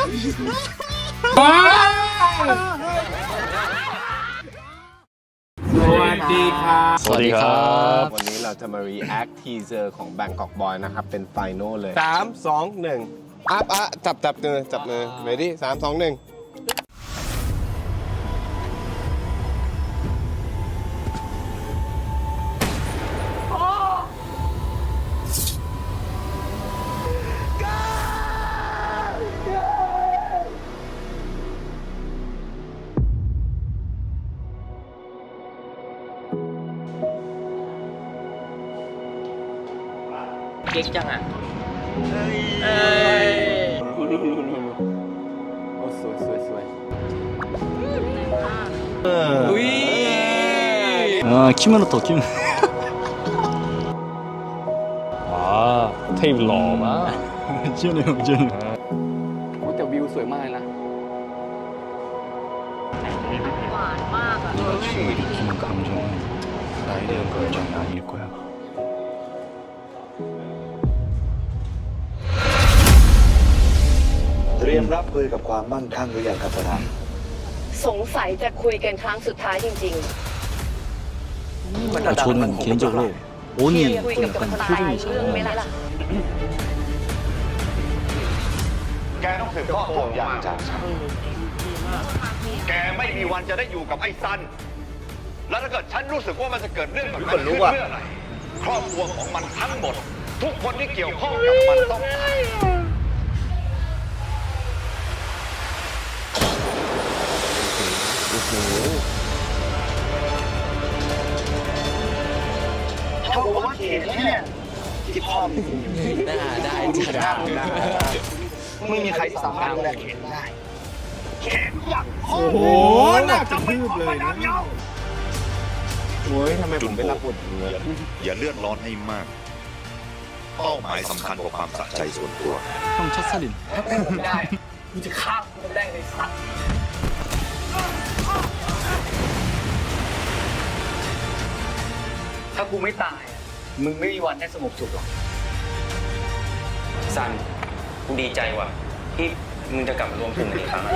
สวัสดีครับสวัสดีครับ วันนี้เราจะมา react teaser ของ Bangkok Boy นะครับ เป็น final เลย 3 2 1อัพอะจับจับมือจับมือ ready 3 2 1 เก๊กจังอ่ะ โอ้สวยสวยสวย อุ้ย 아 키무노토 키무 아 테이블 러마 지현이 형 지현이 형 แต่วิวสวยมากเลยนะ 네가 지금 느끼는 감정은 나에 대한 감정이 아닐 거야 มรับมือกับความมั่งคั่งหรือยังครับประธานสงสัยจะคุยกันครั้งสุดท้ายจริง ประชาชนเขียนจากโลกโอ้ๆนี่คุยกันกันเรื่องไม่ละแกต้องสืบทอดห่วงยางจากฉัน แกไม่มีวันจะได้อยู่กับไอ้ซัน แล้วถ้าเกิดฉันรู้สึกว่ามันจะเกิดเรื่องแบบนั้นขึ้นเมื่อไหร่ครอบครัวของมันทั้งหมด ทุกคนที่เกี่ยวข้องกับมันต้องตาย โหถ้าผมว่าเขตเนี่ยที่พ่อมีน่ได้ได้จัดได้ได้ไม่มีใครสามารถเขนได้เขนอยากโอ้โหน่าจะพืเลยนะโอ้ยทำไมผมไม่รับบทนื้อย่าเลือดร้อนให้มาก เป้าหมายสำคัญกว่าความสะใจส่วนตัว ต้องชัดสลินถ้าพูไมได้กูจะฆ่าคุณได้เลยสัตว์ ถ้ากูไม่ตายอะมึงไม่มีวันได้สงบสุขหรอก ซันกูดีใจว่ะที่มึงจะกลับมารวมกลุ่มกันอีกครั้งอะ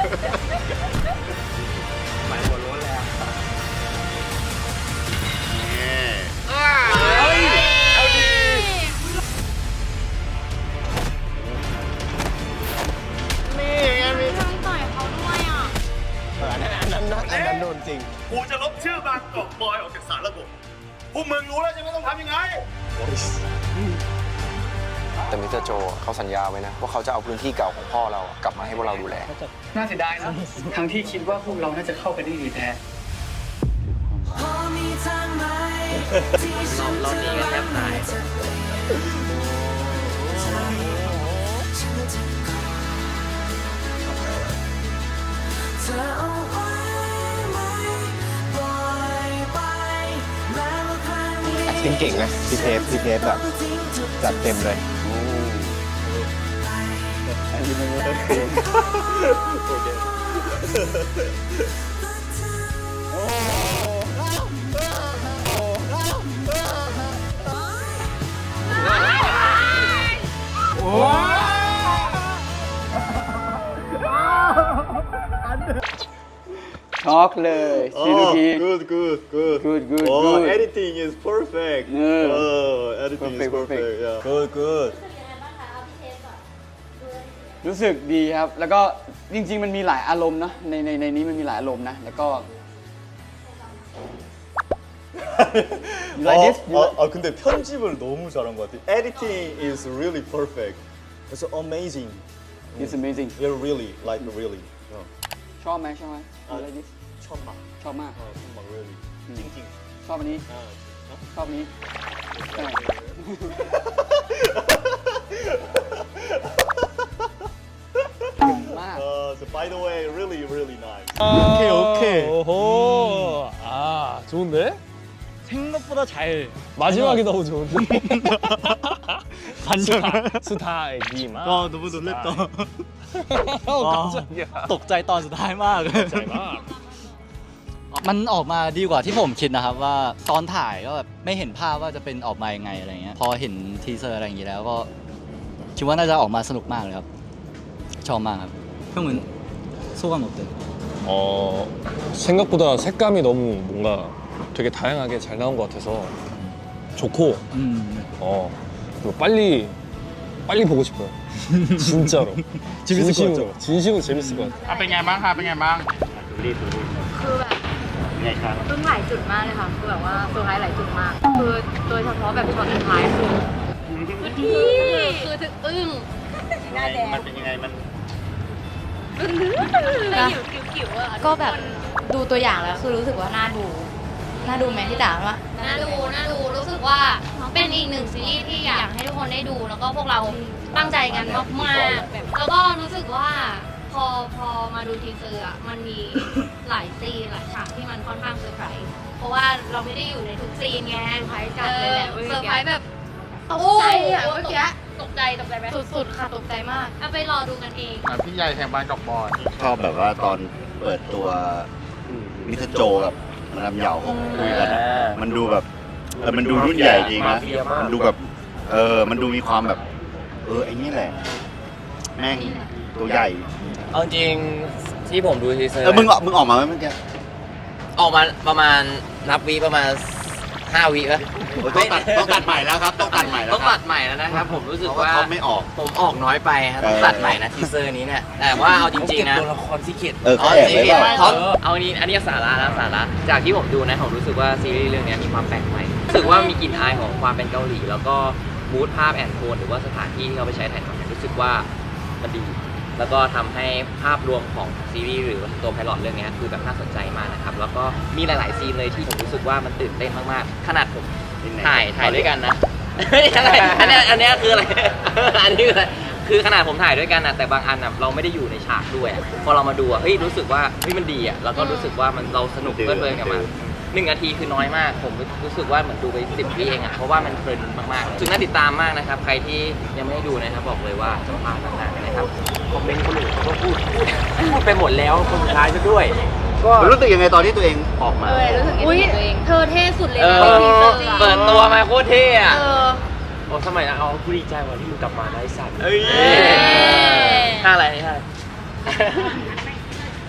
อันนั้นอันนั้นอันนั้นโดนจริง กูจะลบชื่อบางกอกบอยออกจากสารระบบ พวกมึงรู้แล้วใช่ไหมต้องทำยังไง แต่มิสเตอร์โจเขาสัญญาไว้นะ ว่าเขาจะเอาพื้นที่เก่าของพ่อเรากลับมาให้พวกเราดูแล น่าเสียดายนะทั้งที่คิดว่าพวกเราน่าจะเข้ากันได้ดีแท้เรานี่กันแทบตาย acting เก่งนะพี่เพชรพี่เพชรแบบจัดเต็มเลยช็อ กเลยซีดูที good good good Good, good, oh good. editing is perfect Yeah. oh editing Perfect, is perfect perfect. yeah good good รู้สึกดีครับ แล้วก็จริง ๆ มันมีหลายอารมณ์เนอะในในในนี้มันมีหลายอารมณ์นะ แล้วก็ You like this? You 아, like- 아 근데 편집을 너무 잘한 것 같아 editing is really perfect it's amazing It's amazing yeah really like really 어. ชอบไหมชอบไหม You like this 천막 ชอบมาก 어 천막 really 찡찡 ชอบอันนี้ 아, ชอบอันนี้ใช่เก่งมาก 어, so by the way really really nice 오케이 오케이 오호 아 좋은데? 생각보다 잘 마지막이 너무 좋은데 반전 수다 애기만 아 너무 놀랬다 어 깜짝이야 ตกใจตอนสุดท้ายมาก 잘 봐. มันออกมาดีกว่าที่ผมคิดนะครับว่าตอนถ่ายก็แบบไม่เห็นภาพว่าจะเป็นออกมายังไงอะไรเงี้ยพอเห็นทีเซอร์อะไรอย่างงี้แล้วก็คิดว่าน่าจะออกมาสนุกมากเลยครับ ชอบมากครับ 형은 소감 어때? 어 생각보다 색감이 너무 뭔가 되게 다양하게 잘 나온 것 같아서 좋고 음, 어 그리고 빨리 빨리 보고 싶어요. 진짜로. 재밌을 것 진심으로, 같죠? 진심으로 재밌을 것 같아요. เป็นไงบ้างคะเป็นไงบ้าง คือแบบอึ้งหลายจุดมากเลยค่ะ คือแบบว่าเซอร์ไพรส์หลายจุดมาก คือโดยเฉพาะแบบช็อตสุดท้ายคือคือที่คือถึงอึ้งหน้าแดง มันเป็นยังไงมัน ก็แบบดูตัวอย่างแล้วคือรู้สึกว่าน่าดู น่าดูไหมพี่จ๋าว่าน่าดูน่าดูรู้สึกว่าเป็นอีกหนึ่งซีรีส์ที่อยากให้ทุกคนได้ดูแล้วก็พวกเราตั้งใจกันมากๆแบบแล้วก็รู้สึกว่าพอพอมาดูทีเซอร์อะมันมีหลายซีนหลายฉากที่มันค่อนข้างเซอร์ไพรส์เพราะว่าเราไม่ได้อยู่ในทุกซีนไงเซอร์ไพรส์จัดเลยแหละเว้ยเซอร์ไพรส์แบบตกใจอะเมื่อกี้ตกใจตกใจไหมสุดๆค่ะตกใจมากเอาไปรอดูกันเองพี่ใหญ่แห่งบางกอกบอยชอบแบบว่าตอนเปิดตัวมิสเตอร์โจกับ มาดามเหยาคุยกันอะมันดูแบบเออมันดูรุ่นใหญ่จริงนะ มันดูแบบเออ มันดูมีความแบบ เออไอ้นี่แหละ แม่งตัวใหญ่ เอาจริงที่ผมดูทีเซอร์เออมึงออกมึงออกมาไหมเมื่อกี้ ออกมาประมาณนับวิประมาณ 5วิป่ะโอ้ยต้องตัดต้องตัดใหม่แล้วครับ ต้องตัดใหม่แล้วต้องครัตับดใหม่แล้วนะครับ ผมรู้สึกเพราะว่าว่าเขาไม่ออก ผมออกน้อยไปครับต้องตัดใหม่นะทีเซอร์นี้เนี่ยแต่ว่าเอาจริงๆนะ ตัวละครซีเกต เออเขาแอบไว้เปล่าเขาเอานี้อันนี้สาระนะสาระ จากที่ผมดูนะผมรู้สึกว่าซีรีส์เรื่องนี้มีความแปลกใหม่รู้สึกว่ามีกลิ่นอายของความเป็นเกาหลี แล้วก็มูดภาพแอนโทนหรือว่าสถานที่ที่เขาไปใช้ถ่ายทำเนี่ยรู้สึกว่ามันดี แล้วก็ทำให้ภาพรวมของซีรีส์หรือว่าตัวไพลอตเรื่องนี้คือแบบน่าสนใจมากนะครับแล้วก็มีหลาย ๆ ซีนเลยที่ผมรู้สึกว่ามันตื่นเต้นมาก ๆ ขนาดผมถ่ายถ่ายด้วยกันนะอะไรอันเนี้ยอันเนี้ยคืออะไรอันนี้คืออะไรคือขนาดผมถ่ายด้วยกันนะแต่บางอันน่ะเราไม่ได้อยู่ในฉากด้วยอะพอเรามาดูอะเฮ้ยรู้สึกว่าเฮ้ยมันดีอะแล้วก็รู้สึกว่ามันเราสนุกเพลิดเพลินกับมัน หนึ่งนาทีคือน้อยมาก ผมรู้สึกว่าเหมือนดูไปสิบวิเองอะเพราะว่ามันเพลินมากๆถึงน่าติดตามมากนะครับ ใครที่ยังไม่ได้ดูนะครับบอกเลยว่าจะพลาดมากๆนะครับคอมเมนต์คนอื่นเขาก็พูดพูดพูดไปหมดแล้วคนสุดท้ายซะด้วย ก็ รู้สึกยังไงตอนที่ตัวเองออกมา เออรู้สึกยังอุ้ยไงกับตัวเองเธอเท่สุดเลยเอนะอในทีเซอร์จริงเปิดตัวมาโคตรเท่อะ เออ โอ้สมัยนั้นเอากูดีใจว่าที่มึงกลับมาได้สัตว์เอ้ยท่าอะไรท่า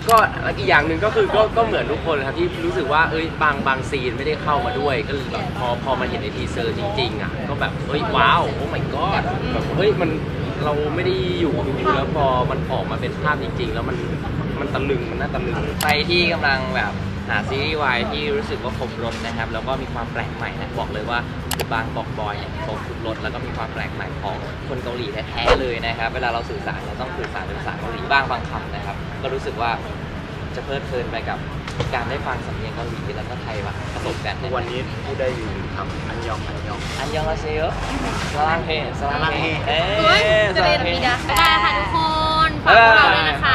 ก็อีกอย่างหนึ่งก็คือก็ก็เหมือนทุกคนครับที่รู้สึกว่าเอ้ยบางบางซีนไม่ได้เข้ามาด้วย ก็แบบพอพอมาเห็นในทีเซอร์จริงๆอะก็แบบเฮ้ยว้าวโอ้ my god แบบเฮ้ยมันเราไม่ได้อยู่ดูแล้วพอมันออกมาเป็นภาพจริง ๆ แล้วมันมันตะลึงมันน่าตะลึง ใครที่กำลังแบบ หาซีรีส์วายที่รู้สึกว่าครบรถนะครับ แล้วก็มีความแปลกใหม่นะบอกเลยว่าคือบางบอกบอยเนี่ยครบทุกรถแล้วก็มีความแปลกใหม่ของคนเกาหลีแท้ๆเลยนะครับ เวลาเราสื่อสารเราต้องสื่อสารเป็นภาษาเกาหลีบ้างบางคำนะครับ ก็รู้สึกว่าจะเพลิดเพลินไปกับการได้ฟังสำเนียงเกาหลีแล้วก็ไทยว่ะผสมกันวันนี้พูดได้อยู่คำอันยองอันยองอันยองอาเซโยสลางเฮสลางเฮเอ้เฮ้ยยจะสเป็ลานงเฮมีนะบ๊ายบายค่ะทุกคนฝากพวกเราด้วยนะคะ